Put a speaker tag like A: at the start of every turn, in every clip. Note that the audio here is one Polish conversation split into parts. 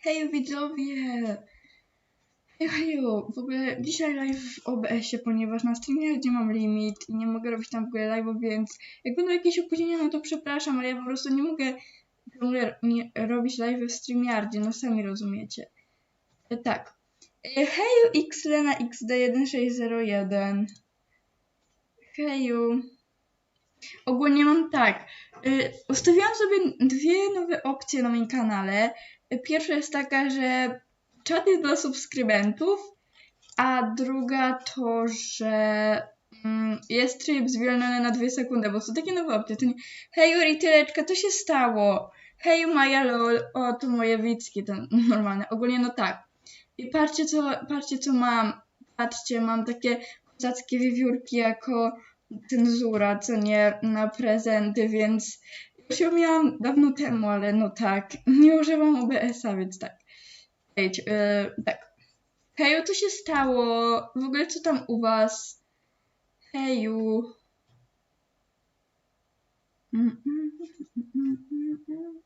A: Hej widzowie! Hej, heju! W ogóle dzisiaj live w OBS-ie, ponieważ na streamie gdzie mam limit i nie mogę robić tam w ogóle live'ów, więc jak będą jakieś opóźnienia, no to przepraszam, ale ja po prostu nie mogę nie, robić live w StreamYardzie, no sami rozumiecie. E, tak. E, heju xlena xd1601. Heju. Ogólnie mam tak. Y, ustawiłam sobie dwie nowe opcje na moim kanale. Pierwsza jest taka, że czat jest dla subskrybentów, a druga to, że mm, jest tryb zwolniony na dwie sekundy, bo są takie nowe opcje. To nie... Hej Juri, Tyleczka, co się stało? Hej Maja lol, o to moje wicki, to normalne. Ogólnie no tak. I patrzcie co, patrzcie co mam. Patrzcie, mam takie kozackie wiewiórki jako cenzura, co nie na prezenty, więc już ją miałam dawno temu, ale no tak, nie używam OBS-a, więc tak. Wejdź, yy, tak. Heju, co się stało? W ogóle co tam u was? Heju. Mm, mm, mm.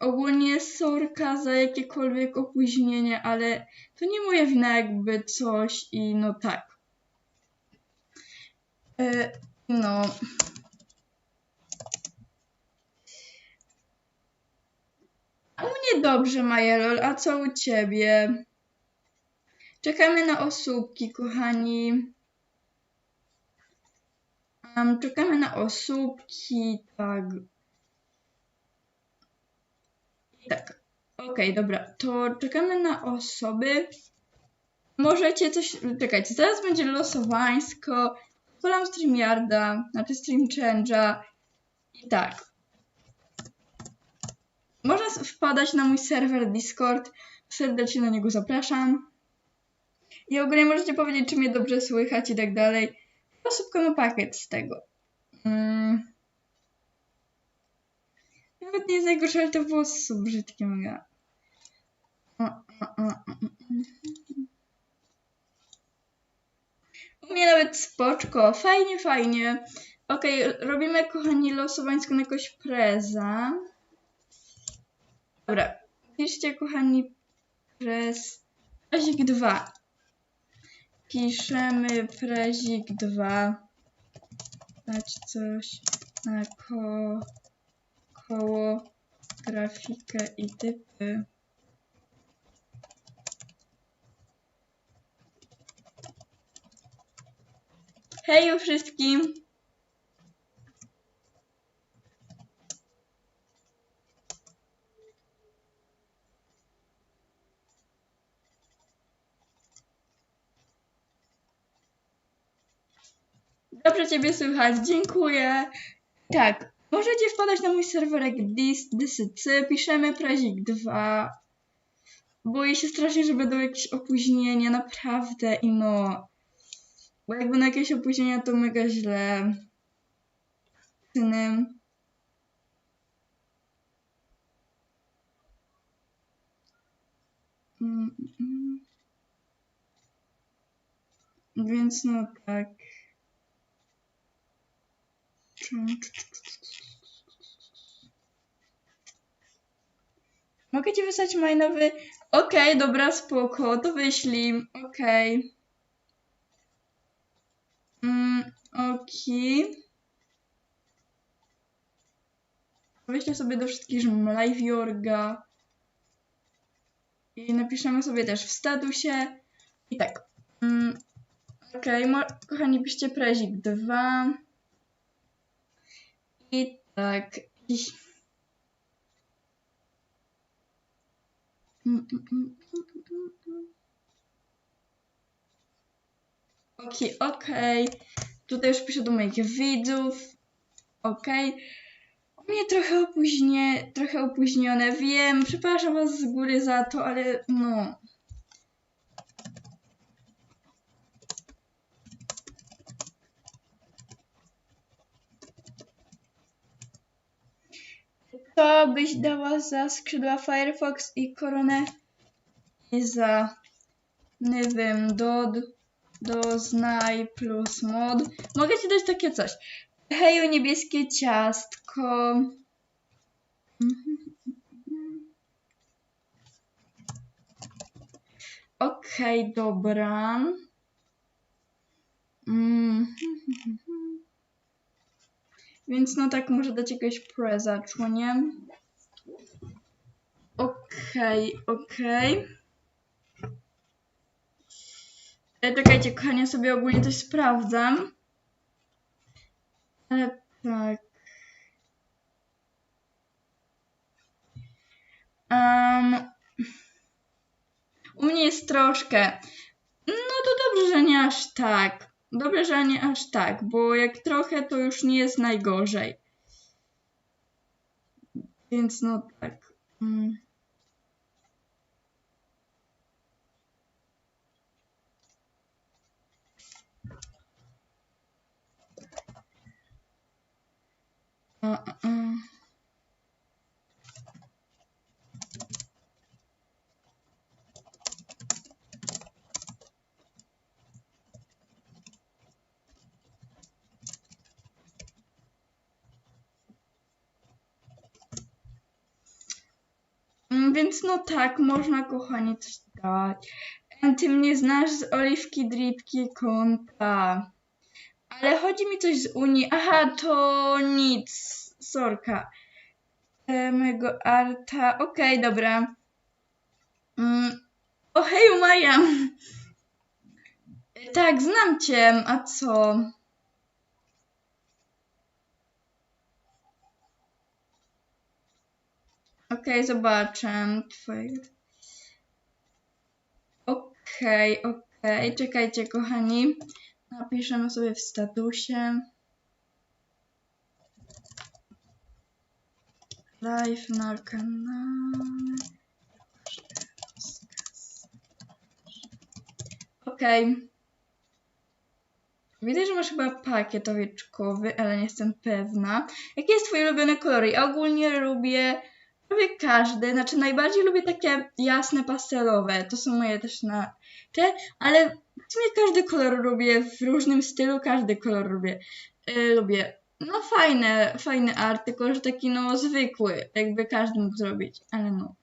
A: Ogólnie sorka za jakiekolwiek opóźnienie, ale to nie moja wina jakby coś i no tak. E, no. U mnie dobrze, Majelol, a co u ciebie? Czekamy na osóbki, kochani. Um, czekamy na osóbki, tak. Tak. Okej, dobra. To czekamy na osoby. Możecie coś. Czekajcie, zaraz będzie losowańsko. Polam StreamYarda, znaczy StreamChange'a. I tak. Można wpadać na mój serwer Discord. Serdecznie na niego zapraszam. I ogólnie możecie powiedzieć, czy mnie dobrze słychać i tak dalej. Osóbka ma pakiet z tego. Mm. Nawet nie jest najgorsze, ale włosy są brzydkie mega o, o. U mnie nawet spoczko. Fajnie, fajnie. Okej, robimy, kochani, losowańsko na jakoś preza. Dobra. Piszcie, kochani, prez... Prezik 2. Piszemy prezik 2. Dać coś na ko koło grafikę i typy. Hej wszystkim! Dobrze Ciebie słychać, dziękuję. Tak, możecie wpadać na mój serwerek dysycy, piszemy prezik 2. Boję się strasznie, że będą jakieś opóźnienia, naprawdę i no. Bo jak będą jakieś opóźnienia, to mega źle. Synem. Mm, mm. Więc no tak. Mogę ci wysłać majnowy? Okej, dobra, spoko, to wyślij. Okej. Mm, okej. Wyślę sobie do wszystkich, live Jorga. I napiszemy sobie też w statusie. I tak. Mm, okej, mo- kochani, piszcie prezik 2. I tak. I... Mm, mm, mm, mm, mm, mm. Okej, okej. Tutaj już piszę do moich widzów. Okej. U mnie trochę opóźnie, trochę opóźnione, wiem. Przepraszam was z góry za to, ale no. Co byś dała za skrzydła Firefox i koronę? I za, nie wiem, Dod, doznaj plus mod. Mogę ci dać takie coś. Heju, niebieskie ciastko. Okej, dobra. Mm. Więc no tak, może dać jakiegoś prezaczu, nie? Okej, okej. E, Czekajcie, kochanie, sobie ogólnie coś sprawdzam. Ale tak. Um, u mnie jest troszkę. No to dobrze, że nie aż tak. Dobrze, że nie aż tak, bo jak trochę, to już nie jest najgorzej. Więc no tak. Mm. Mm, Więc no tak, można kochanie coś dać. Ty mnie znasz z oliwki, dripki, konta. Ale chodzi mi coś z Unii. Aha, to nic. Sorka. E, mojego arta. Okej, dobra. Mm. O heju Maja. E, Tak, znam cię. A co? Okej, zobaczę twojego. Okej, okej. Czekajcie, kochani. Napiszemy sobie w statusie. Live na kanale. Okej. Widzę, że masz chyba pakiet owieczkowy, ale nie jestem pewna. Jakie jest twoje ulubione kolory? Ja ogólnie lubię, lubię każdy, znaczy najbardziej lubię takie jasne, pastelowe. To są moje też na te, ale w sumie każdy kolor lubię, w różnym stylu każdy kolor lubię. E, lubię. No fajne, fajny art, że taki no zwykły, jakby każdy mógł zrobić, ale no.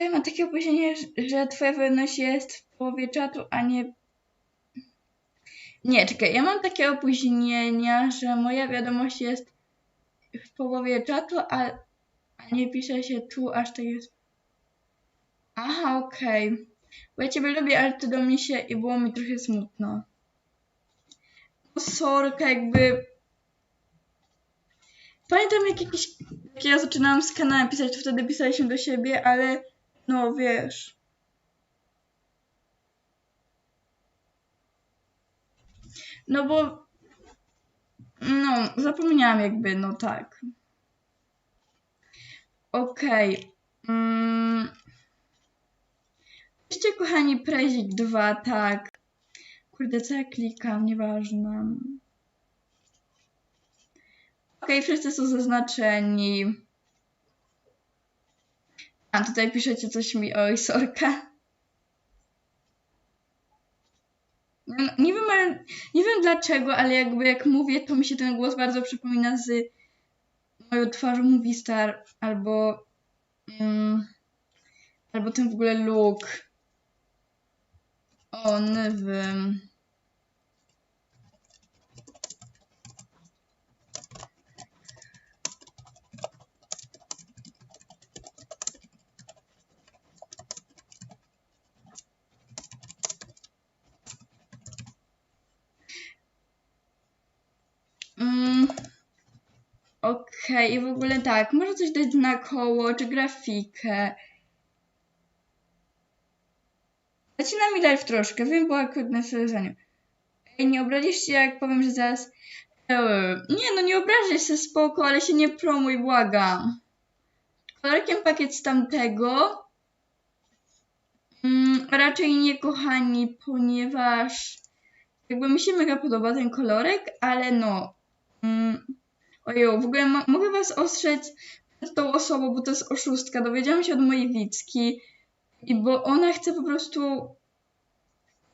A: Ja mam takie opóźnienie, że twoja wolność jest w połowie czatu, a nie... Nie, czekaj, ja mam takie opóźnienia, że moja wiadomość jest w połowie czatu, a, a nie pisze się tu, aż tak jest. Aha, okej. Bo ja ciebie lubię, ale ty do mnie się i było mi trochę smutno. No sorka, jakby... Pamiętam jak jakiś... Jak ja zaczynałam z kanałem pisać, to wtedy pisaliśmy do siebie, ale no wiesz... No bo... No, zapomniałam jakby, no tak. Okej. Mm. Piszcie, kochani, Prezik 2, tak. Kurde, co ja klikam, nieważne. Okej, wszyscy są zaznaczeni. A tutaj piszecie coś mi, oj, sorka. No, nie wiem, ale, nie wiem dlaczego, ale jakby jak mówię, to mi się ten głos bardzo przypomina z moją twarzą Movie Star, albo mm, albo ten w ogóle look. O, nie wiem. Mm, Okej, i w ogóle tak, może coś dać na koło, czy grafikę. Zacina mi live troszkę, wiem, bo akurat na serwerze. Ej, nie obrazisz się, jak powiem, że zaraz... Eee, nie, no nie obrażaj się, spoko, ale się nie promuj, błagam. Kolorkiem pakiet z tamtego. Mm, raczej nie, kochani, ponieważ jakby mi się mega podoba ten kolorek, ale no... Mm, Ojo, w ogóle mo- mogę was ostrzec przed tą osobą, bo to jest oszustka. Dowiedziałam się od mojej Wicki, i bo ona chce po prostu.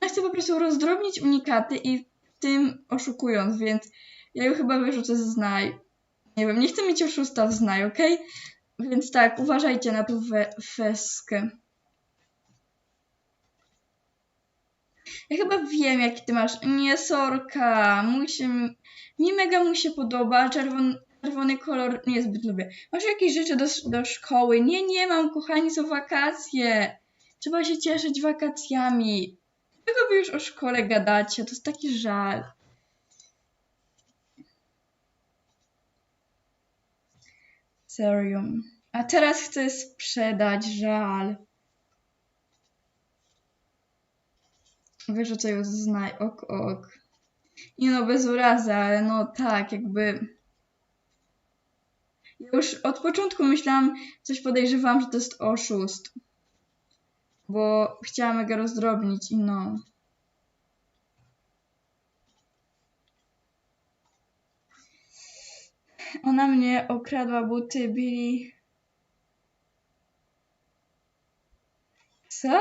A: Ona chce po prostu rozdrobnić unikaty i tym oszukując, więc ja ją chyba wyrzucę z znaj. Nie wiem, nie chcę mieć oszusta w znaj, okej? Więc tak, uważajcie na tą we- feskę. Ja chyba wiem, jaki ty masz. Nie, sorka. Mój się, mi mega mu się podoba. Czerwon, czerwony kolor niezbyt lubię. Masz jakieś rzeczy do, do szkoły? Nie, nie mam, kochani, są wakacje. Trzeba się cieszyć wakacjami. Czego wy już o szkole gadacie? To jest taki żal. Serio. A teraz chcę sprzedać, żal. Wyrzucę ją z znaj, ok, ok. Nie no, bez urazy, ale no tak, jakby... Ja już od początku myślałam, coś podejrzewałam, że to jest oszust. Bo chciałam go rozdrobnić i no... Ona mnie okradła buty, Billy. Co?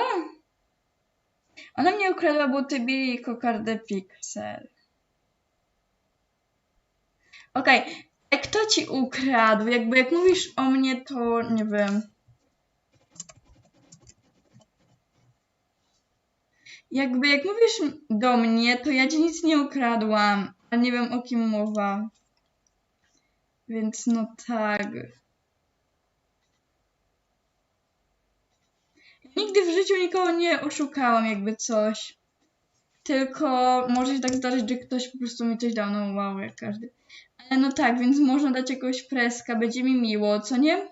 A: Ona mnie ukradła buty Billy i kokardę Pixel. Okej, okay. kto ci ukradł? Jakby jak mówisz o mnie, to nie wiem. Jakby jak mówisz do mnie, to ja ci nic nie ukradłam. A nie wiem o kim mowa. Więc no tak. Nigdy w życiu nikogo nie oszukałam, jakby coś. Tylko może się tak zdarzyć, że ktoś po prostu mi coś dał, no wow, jak każdy. Ale no tak, więc można dać jakiegoś preska, będzie mi miło, co nie?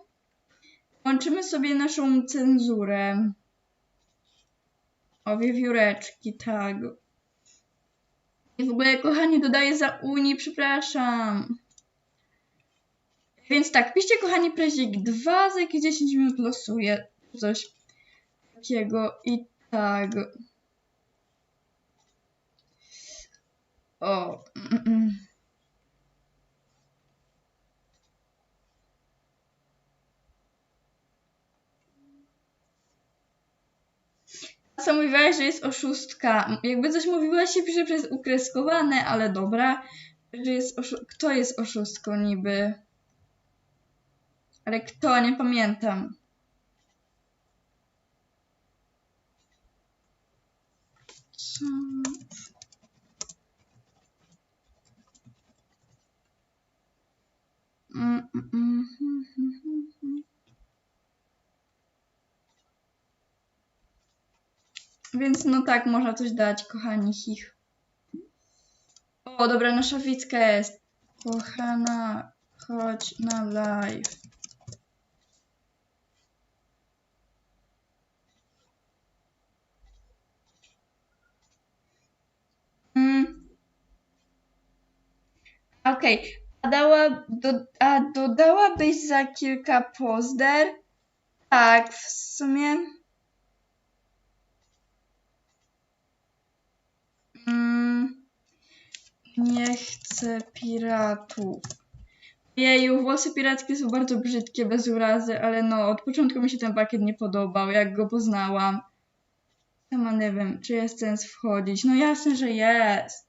A: Łączymy sobie naszą cenzurę. O, wiewióreczki, tak. I w ogóle, kochani, dodaję za Unii, przepraszam. Więc tak, piszcie, kochani, prezik 2, za jakieś 10 minut losuję coś takiego i tak. O. Co mówiłaś, że jest oszustka. Jakby coś mówiłaś się pisze przez ukreskowane, ale dobra. Że jest Kto jest oszustką niby? Ale kto? Nie pamiętam. Co? Mm, mm, mm. Więc no tak, można coś dać, kochani ich. O, dobra, nasza Wicka jest. Kochana, chodź na live. Mm. Okej, a, dała, do, a dodałabyś za kilka pozder? Tak, w sumie. Mm, nie chcę piratów. Jeju, włosy pirackie są bardzo brzydkie, bez urazy, ale no, od początku mi się ten pakiet nie podobał, jak go poznałam. Sama nie wiem, czy jest sens wchodzić. No jasne, że jest.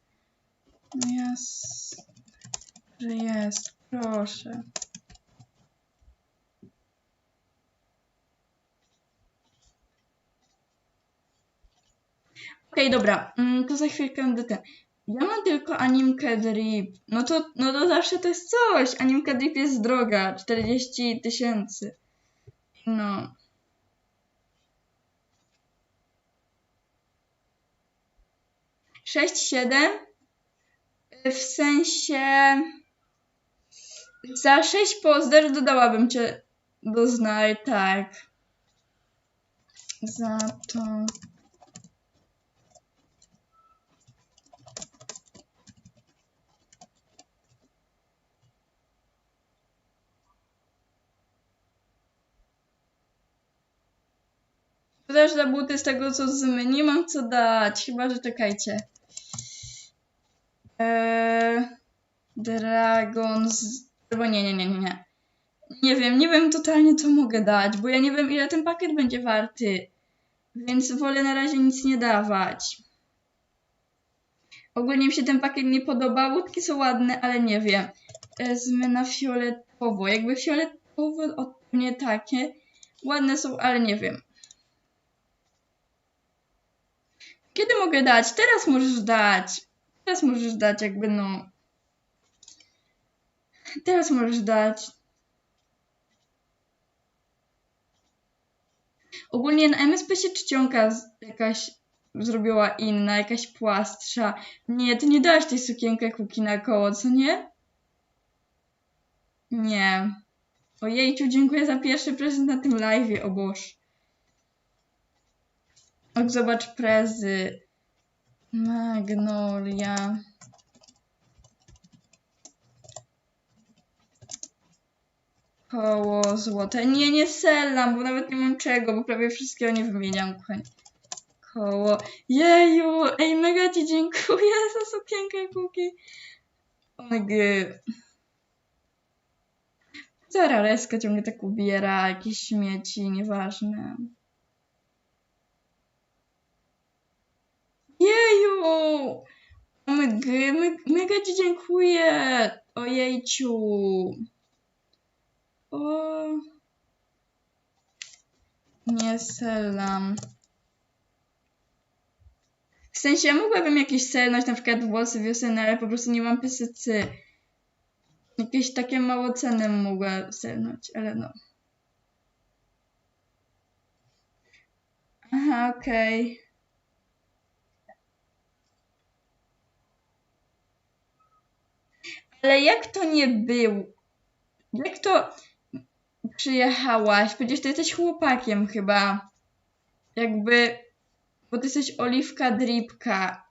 A: No jasne, że jest. Proszę. Okej, dobra, mm, to za chwilkę do ten. Ja mam tylko animkę drip. No to, no to zawsze to jest coś. Animka drip jest droga. 40 tysięcy. No. Sześć, siedem. W sensie... Za sześć pozder dodałabym cię do znaj, tak. Za to... Też za buty z tego co. Nie mam co dać, chyba że czekajcie. Eee, Dragons. Albo nie, nie, nie, nie, nie. Nie wiem, nie wiem totalnie co mogę dać, bo ja nie wiem ile ten pakiet będzie warty. Więc wolę na razie nic nie dawać. Ogólnie mi się ten pakiet nie podoba, łódki są ładne, ale nie wiem. e, zmiana fioletowo. Jakby fioletowo od mnie takie. Ładne są, ale nie wiem. Kiedy mogę dać? Teraz możesz dać. Teraz możesz dać, jakby no. Teraz możesz dać. Ogólnie na MSP się czcionka jakaś zrobiła inna, jakaś płastsza. Nie, ty nie dałaś tej sukienkę kuki na koło, co nie? Nie. Ojejciu, dziękuję za pierwszy prezent na tym live'ie, o Boż. Och, zobacz prezy. Magnolia. Koło złote. Nie, nie sellam, bo nawet nie mam czego, bo prawie wszystkiego nie wymieniam. Koło. Jeju! Ej, mega ci dziękuję za sukienkę kuki. OMG. Zarareska ciągle tak ubiera, jakieś śmieci, nieważne. Jeju! OMG, me- mega ci dziękuję! Ojejciu! Nie selam. W sensie, mogłabym jakieś selnąć, na przykład włosy wiosenne, ale po prostu nie mam pysycy. Jakieś takie mało cenne mogła selnąć, ale no. Aha, okej. Ale jak to nie był? Jak to przyjechałaś? Przecież ty jesteś chłopakiem chyba. Jakby, bo ty jesteś Oliwka Dripka.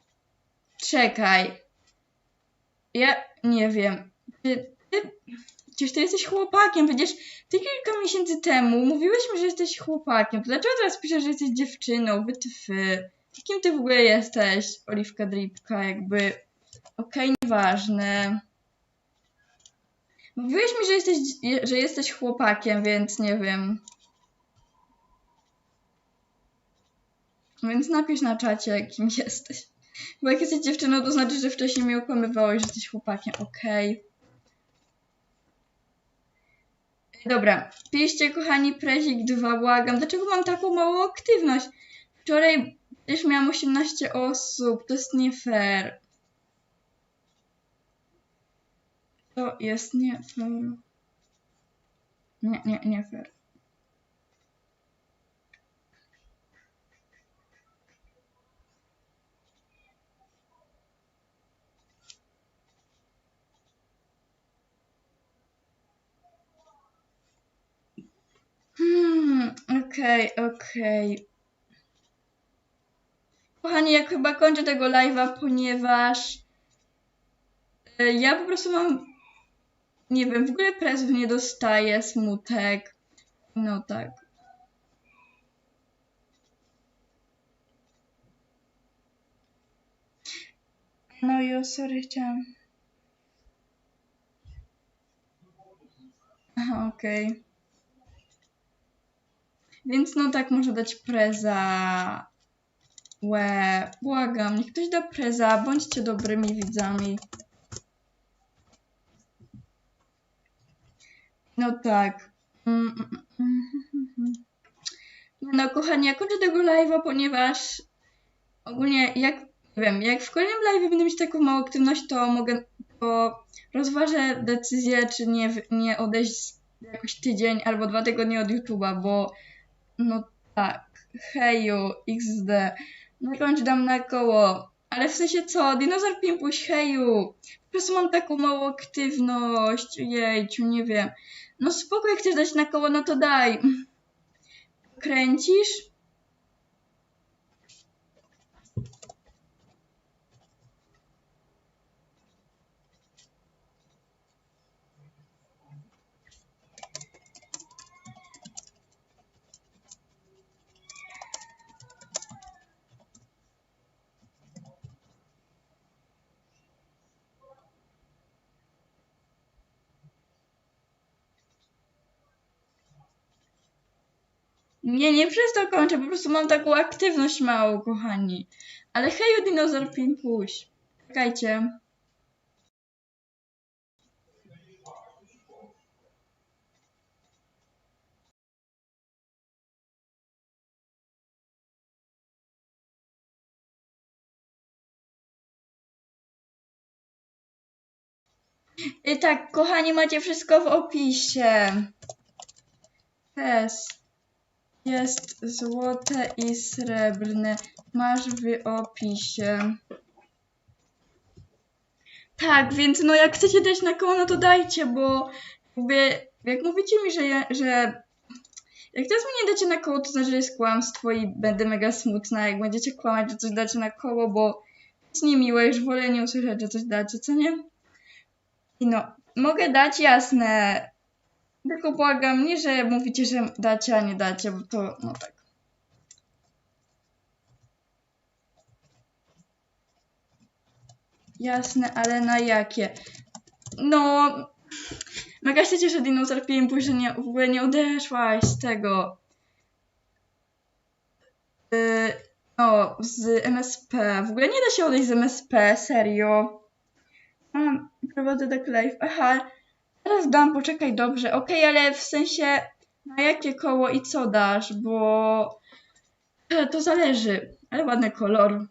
A: Czekaj. Ja nie wiem. Ty, ty, przecież ty jesteś chłopakiem. Przecież ty kilka miesięcy temu mówiłeś mi, że jesteś chłopakiem. To dlaczego teraz piszesz, że jesteś dziewczyną? Wytwy. Kim ty w ogóle jesteś, Oliwka Dripka? Jakby, okej, nieważne. Mówiłeś mi, że jesteś, że jesteś chłopakiem, więc nie wiem. Więc napisz na czacie, kim jesteś. Bo jak jesteś dziewczyną, to znaczy, że wcześniej mi okłamywałeś, że jesteś chłopakiem. Okej. Dobra, piszcie kochani prezik 2, błagam. Dlaczego mam taką małą aktywność? Wczoraj też miałam 18 osób, to jest nie fair. To jest nie fair. Nie, nie, nie fair. Hmm, okej, okej. Kochani, jak chyba kończę tego live'a, ponieważ e, ja po prostu mam, nie wiem, w ogóle prezów nie dostaję, smutek. No tak. No jo, sorry, chciałam. Aha, okej. Więc no tak, może dać preza. Łe, błagam, niech ktoś da preza, bądźcie dobrymi widzami. No tak. Mm, mm, mm. No kochani, ja kończę tego live'a, ponieważ ogólnie jak, nie wiem, jak w kolejnym live'ie będę mieć taką małą aktywność, to mogę, to rozważę decyzję, czy nie, nie odejść jakoś tydzień albo dwa tygodnie od YouTube'a, bo no tak, heju, XD, na końcu dam na koło, ale w sensie co, dinozaur Pimpuś, heju, po prostu mam taką małą aktywność, jejciu, nie wiem, no spoko, jak chcesz dać na koło, no to daj. Kręcisz? Nie, nie przez to kończę, po prostu mam taką aktywność małą, kochani. Ale heju, dinozaur Pimpuś. Czekajcie. I tak, kochani, macie wszystko w opisie. Test jest złote i srebrne. Masz w opisie. Tak, więc no jak chcecie dać na koło, no to dajcie, bo jakby, jak mówicie mi, że, ja, że jak teraz mi nie dacie na koło, to znaczy, że jest kłamstwo i będę mega smutna, jak będziecie kłamać, że coś dacie na koło, bo jest niemiłe, już wolę nie usłyszeć, że coś dacie, co nie? I no, mogę dać, jasne, tylko błagam, nie, że mówicie, że dacie, a nie dacie, bo to, no tak. Jasne, ale na jakie? No, mega się cieszę, Dinosaur Pimpu, że nie, w ogóle nie odeszłaś z tego. Yy, no, z MSP. W ogóle nie da się odejść z MSP, serio. Mam, prowadzę tak live. Aha, teraz dam, poczekaj, dobrze. Okej, ale w sensie, na jakie koło i co dasz, bo e, to zależy. Ale ładny kolor.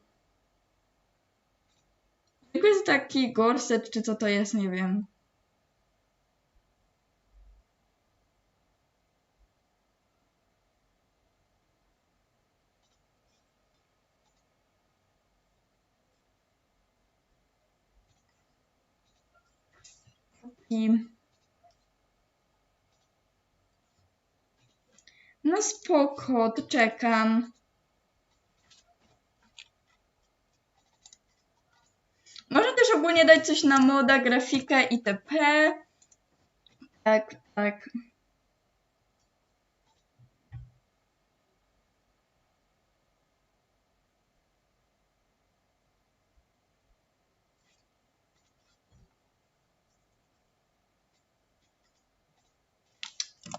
A: Tylko jest taki gorset, czy co to jest, nie wiem. I... No spoko, to czekam. Może też ogólnie dać coś na moda, grafikę itp. Tak, tak.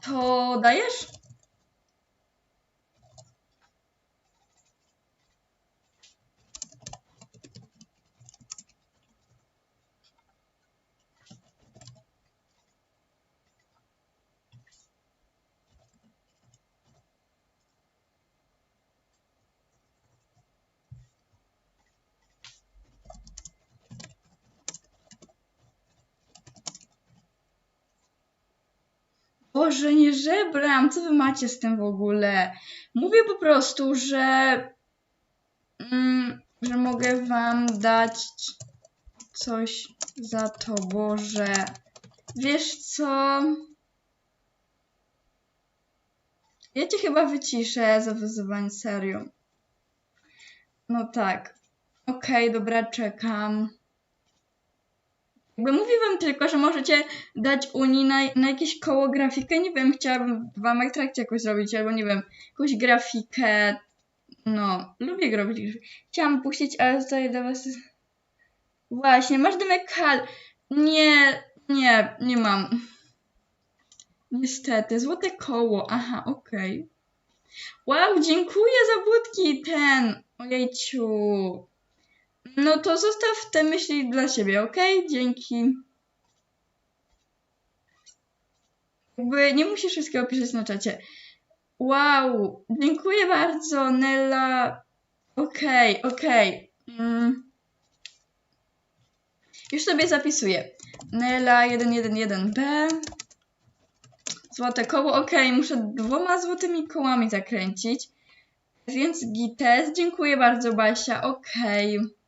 A: To dajesz? Boże, nie żebram, co wy macie z tym w ogóle? Mówię po prostu, że, mm, że mogę wam dać coś za to, Boże. Wiesz co? Ja cię chyba wyciszę za wyzywanie serio. No tak. Okej, dobra, czekam. Jakby mówię wam tylko, że możecie dać Unii na, na jakieś koło grafikę, nie wiem, chciałabym wam ekstrakcję jakoś zrobić, albo nie wiem, jakąś grafikę, no, lubię robić. Chciałam puścić, ale tutaj dla was... Właśnie, masz Demek Hal. Nie, nie, nie mam. Niestety, złote koło, aha, okej. Wow, dziękuję za budki ten, ojejciu. No to zostaw te myśli dla siebie, ok? Dzięki. Jakby nie musisz wszystkiego pisać na czacie. Wow, dziękuję bardzo, Nella. Okej, okay, okej. Okay. Mm. Już sobie zapisuję. Nella 111B. Złote koło. Ok, muszę dwoma złotymi kołami zakręcić. Więc Gites. Dziękuję bardzo, Basia. Okej. Okay.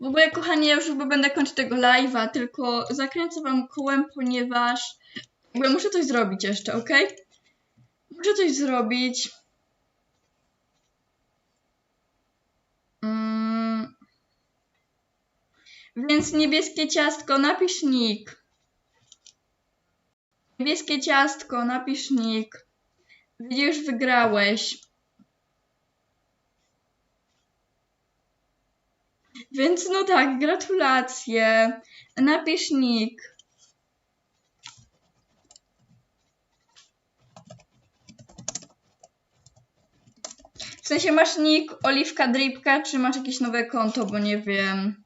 A: W ogóle, kochani, ja już chyba będę kończyć tego live'a, tylko zakręcę wam kołem, ponieważ w ogóle muszę coś zrobić jeszcze, ok? Muszę coś zrobić. Mm. Więc niebieskie ciastko, napisz nick. Niebieskie ciastko, napisz nick. Widzisz, wygrałeś. Więc no tak, gratulacje. Napisz nick. W sensie masz nick Oliwka Dripka, czy masz jakieś nowe konto, bo nie wiem.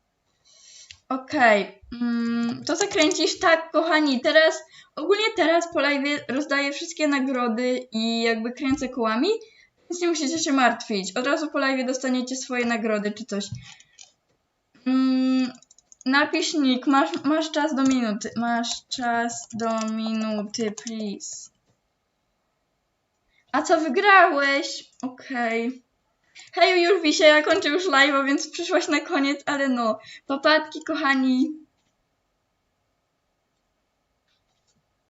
A: Okej, mm, to zakręcisz tak, kochani. Teraz, ogólnie teraz po live rozdaję wszystkie nagrody i jakby kręcę kołami, więc nie musicie się martwić. Od razu po live dostaniecie swoje nagrody czy coś. Mm, napisz nick, masz, masz czas do minuty. Masz czas do minuty, please. A co wygrałeś? Okej. Hej, już Wisia, ja kończę już live, więc przyszłaś na koniec, ale no. Papatki, kochani.